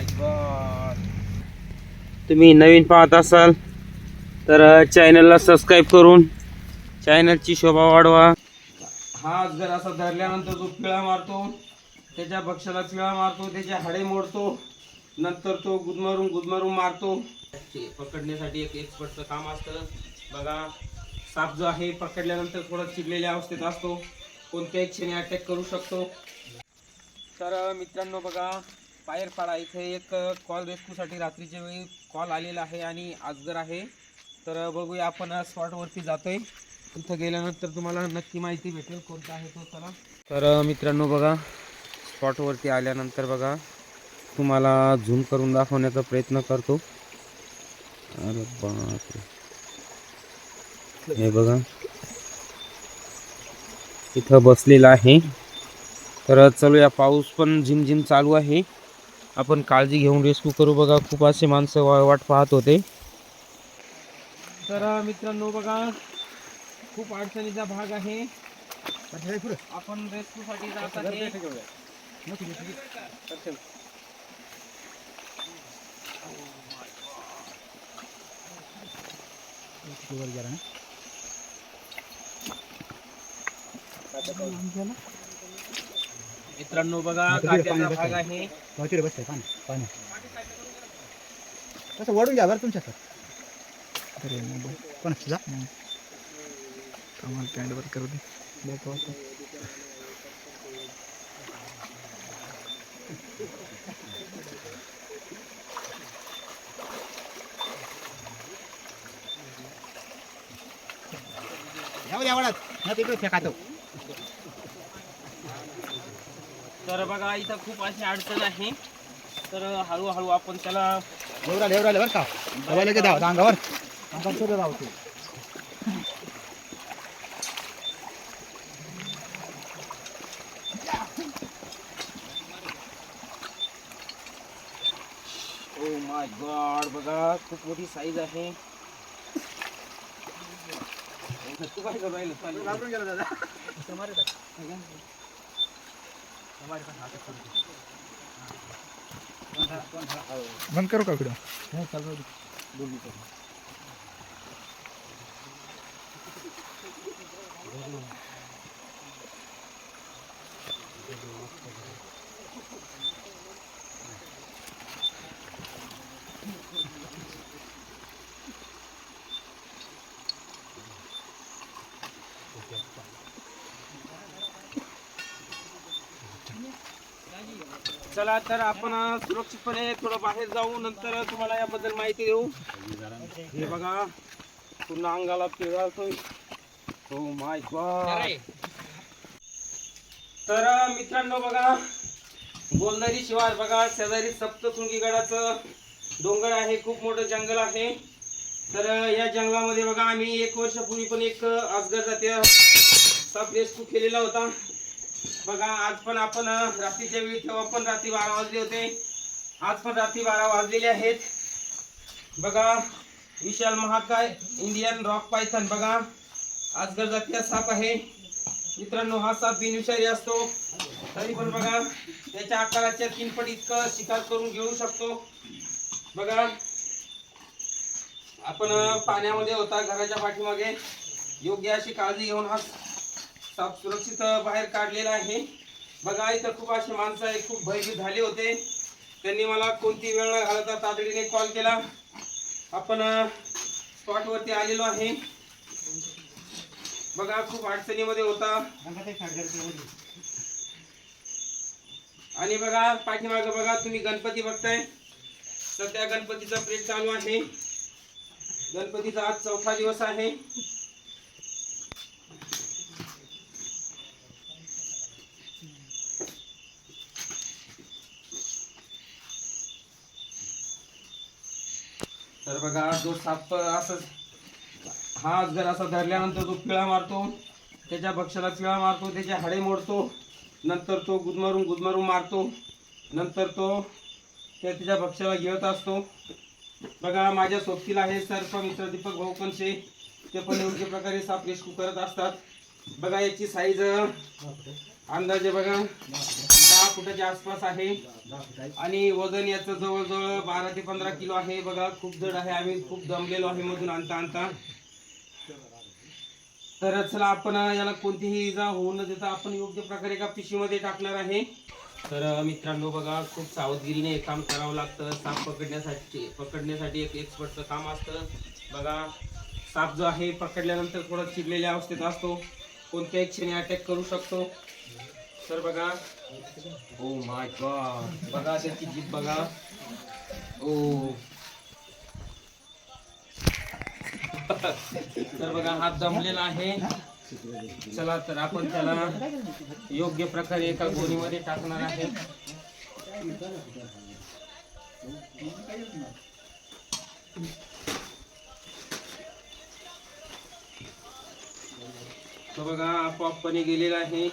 माय God तुम्ही नवीन पाहत असाल तर चॅनलला सबस्क्राईब करून चॅनलची शोभा वाढवा. हा जर असा धरल्यानंतर तो पिळा मारतो त्याच्या भक्ष्याला पिळा मारतो त्याचे हाडे मोडतो नंतर तो गुदमरून गुदमरून मारतो. पकडण्यासाठी एक एक्सपर्टचं काम असतं. बघा साप जो आहे पकडल्यानंतर थोडा चिडलेल्या अवस्थेत असतो. कोणत्याही क्षणी अटॅक करू शकतो. तर मित्रांनो बघा पायरपाडा इथे एक कॉल रेस्क्यूसाठी रात्रीच्या वेळी कॉल आलेला आहे आणि आजगर आहे. तर बघूया आपण स्पॉटवरती जातोय. तिथं गेल्यानंतर तुम्हाला नक्की माहिती भेटेल कोणता आहे तो चला तर मित्रांनो बघा स्पॉटवरती आल्यानंतर बघा तुम्हाला झूम करून दाखवण्याचा प्रयत्न करतो. अरे बापरे. हे बघा. इथं बसलेला आहे. तर चलूया. पाऊस पण झिमझिम झिम चालू आहे. काळजी घेऊन रेस्क्यू करू बघा. खूप असे वाट पाहत होते. तर मित्रांनो बघा, खूप अडचणीचा भाग आहे. आपण रेस्क्यू आहे. मित्रांनो बघा काट्याचा भाग आहे. बसतंय पाणी पाणी. कसं वडून घ्या बरं तुमच्या पण जा. आम्हाला पॅन्ट वर करू दे. यावं यावडात ना तिकडे फेकातो तर बघा इथं खूप अशी अडचण आहे. तर हळूहळू आपण त्याला एवढा एवढा बरं का? हवा लगेच धावत अंगावर अंगावर सुरू धावतो ओ माय गॉड बघा खूप मोठी साईज आहे. तू काय करू राहिलं? चालेल. घाबरून गेला दादा. बंद करू का व्हिडिओ चला तर आपण सुरक्षितपणे थोडं बाहेर जाऊ नंतर तुम्हाला याबद्दल माहिती देऊ. हे बघा पूर्ण अंगाला पिळवतोय हो माय गॉड तर मित्रांनो बघा गोलदारी शिवार बघा शेजारी सप्तशृंगी गडाचं डोंगर आहे खूप मोठं जंगल आहे. तर या जंगलामध्ये बघा आम्ही एक वर्षापूर्वी पण एक अजगर जातीय साप रेस्क्यू केलेला होता. बघा आज पण आपण रात्रीच्या वेळी तेव्हा पण रात्री बारा वाजले होते. आज पण रात्री बारा वाजलेले आहेत. बघा विशाल महाकाय इंडियन रॉक पायथन. बघा आज जातीय साप आहे. मित्रांनो हा साप बिनविषारी असतो. तरी पण बघा त्याच्या आकाराच्या तीनपट इतकं शिकार करून घेऊ शकतो. बघा आपण पाण्यामध्ये होता घराच्या पाठीमागे. योग्य अशी काळजी घेऊन हा साप सुरक्षित बाहेर काढलेला आहे. बघा इथं खूप असे माणसं आहे खूप भयभीत झाले होते. त्यांनी मला कोणती वेळ न घालता तातडीने कॉल केला. आपण स्पॉटवरती आलेलो आहे. बघा खूप अडचणीमध्ये होता. आणि बघा पाठीमाग बघा तुम्ही गणपती बघताय. सध्या गणपतीचा प्रेट चालू आहे. गणपतीचा आज चौथा दिवस आहे. तर बघा जो साप असं हा जर असा धरल्यानंतर तो पिळा मारतो त्याच्या भक्ष्याला पिळा मारतो त्याचे हाडे मोडतो नंतर तो गुदमारून गुदमारून मारतो नंतर तो त्या त्याच्या भक्ष्याला घेत असतो. बघा माझ्या सोबतीला आहे सर्प मित्र दीपक भाऊ ते पण योग्य प्रकारे साप रेस्क्यू करत असतात. बघा याची साईज अंदाजे बघा. फुटाच्या आसपास आहे. आणि वजन याचं जवळजवळ बारा ते पंधरा किलो आहे. बघा खूप जड आहे. आम्ही खूप दमलेलो आहे मधून आणता आणता. तर चला आपण याला कोणतीही इजा होऊ न देता आपण योग्य प्रकारे एका पिशवीमध्ये टाकणार आहे. तर मित्रांनो बघा खूप सावधगिरीने हे काम करावं लागतं. साप पकडण्यासाठी पकडण्यासाठी एक एक्सपर्टचं काम असतं. बघा साप जो आहे पकडल्यानंतर थोडा चिरलेल्या अवस्थेत असतो. कोणत्याही क्षणी अटॅक करू शकतो. तर बघा ओ माय गॉड बघा त्याची जीप बघा. ओ तर बघा हात जमलेला आहे. चला तर आपण त्याला योग्य प्रकारे एका गोणीमध्ये टाकणार आहे. तो बघा आपोआपणे गेलेला आहे.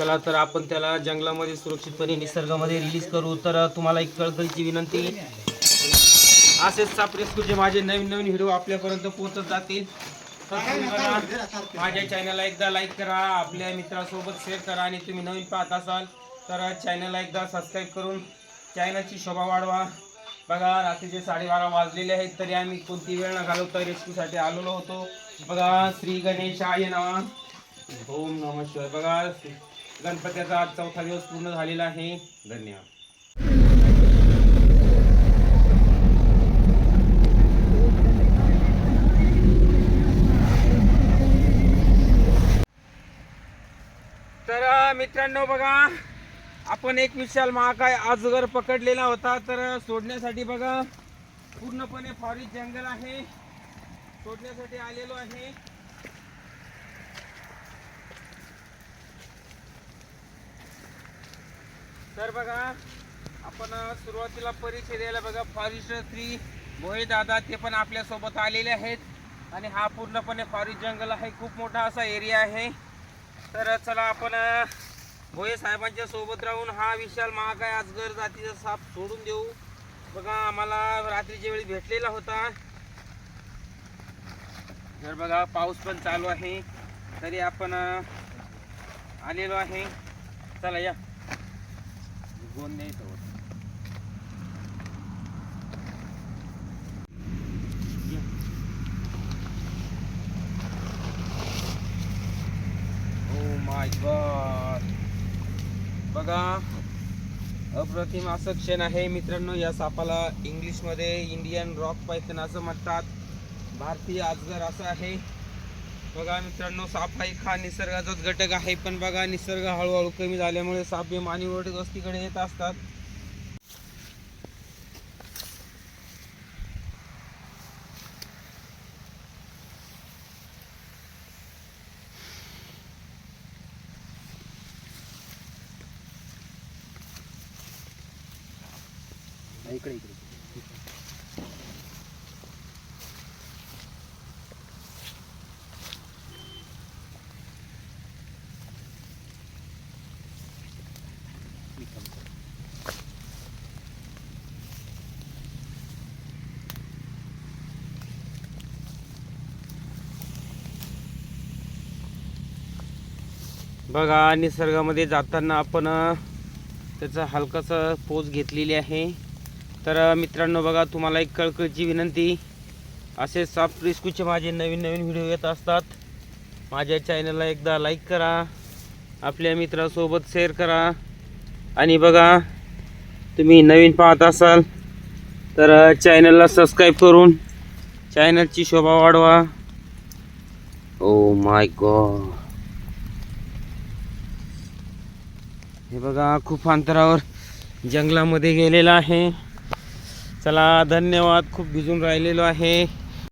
चला तर आपण त्याला जंगलामध्ये सुरक्षितपणे निसर्गामध्ये रिलीज करू. तर तुम्हाला एक कळकळीची विनंती. असेच साप रेस्क्यूचे माझे नवीन नवीन व्हिडिओ आपल्यापर्यंत पोहोचत जातील. माझ्या चॅनलला एकदा लाईक करा आपल्या मित्रासोबत शेअर करा आणि तुम्ही नवीन पाहत असाल तर चॅनलला एकदा सबस्क्राईब करून चॅनलची शोभा वाढवा. बघा रात्रीचे साडेबारा वाजलेले आहेत तरी आम्ही कोणती वेळ न घालवता रेस्क्यूसाठी आलेलो होतो. बघा श्री गणेशाय नमः. ओम नम शिवाय. बघा गणपतीचा आज चौथा दिवस पूर्ण झालेला आहे. धन्यवाद. तर मित्रांनो बघा आपण एक विशाल महाकाय आजगर पकडलेला होता. तर सोडण्यासाठी बघा पूर्णपणे फॉरेस्ट जंगल आहे. सोडण्यासाठी आलेलो आहे. तर बघा आपण सुरुवातीला परिचय द्यायला बघा फॉरेस्ट थ्री भोये दादा ते पण आपल्यासोबत आलेले आहेत. आणि हा पूर्णपणे फॉरेस्ट जंगल आहे खूप मोठा असा एरिया आहे. तर चला आपण भोये साहेबांच्या सोबत राहून हा विशाल महाकाय आजगर जातीचा साप सोडून देऊ. बघा आम्हाला रात्रीच्या वेळी भेटलेला होता. तर बघा पाऊस पण चालू आहे. तरी आपण आलेलो आहे. चला या. गोंद नाही होतं माय गॉड बघा अप्रतिम असं क्षण आहे मित्रांनो या सापाला इंग्लिशमध्ये इंडियन रॉक पायथन असं म्हणतात. भारतीय अजगर असं आहे. बघा मित्रांनो साप हा एक हा निसर्गाचाच घटक आहे पण बघा निसर्ग हळूहळू कमी झाल्यामुळे साप हे मानवी वस्तीकडे येत असतात. इकडे इकडे. बघा निसर्गामध्ये जाताना आपण त्याचा हलकासा पोज घेतलेली आहे. तर मित्रांनो बघा तुम्हाला एक कळकळीची विनंती. असे साफ रिस्कूचे माझे नवीन नवीन व्हिडिओ येत असतात. माझ्या चॅनलला एकदा लाईक करा. आपल्या मित्रासोबत शेअर करा. आणि बघा तुम्ही नवीन पाहत असाल तर चॅनलला सबस्क्राईब करून चॅनलची शोभा वाढवा. ओ माय गॉड हे बघा खूप अंतरावर जंगलामध्ये गेलेला आहे. चला धन्यवाद. खूप भिजून राहिलेलो आहे.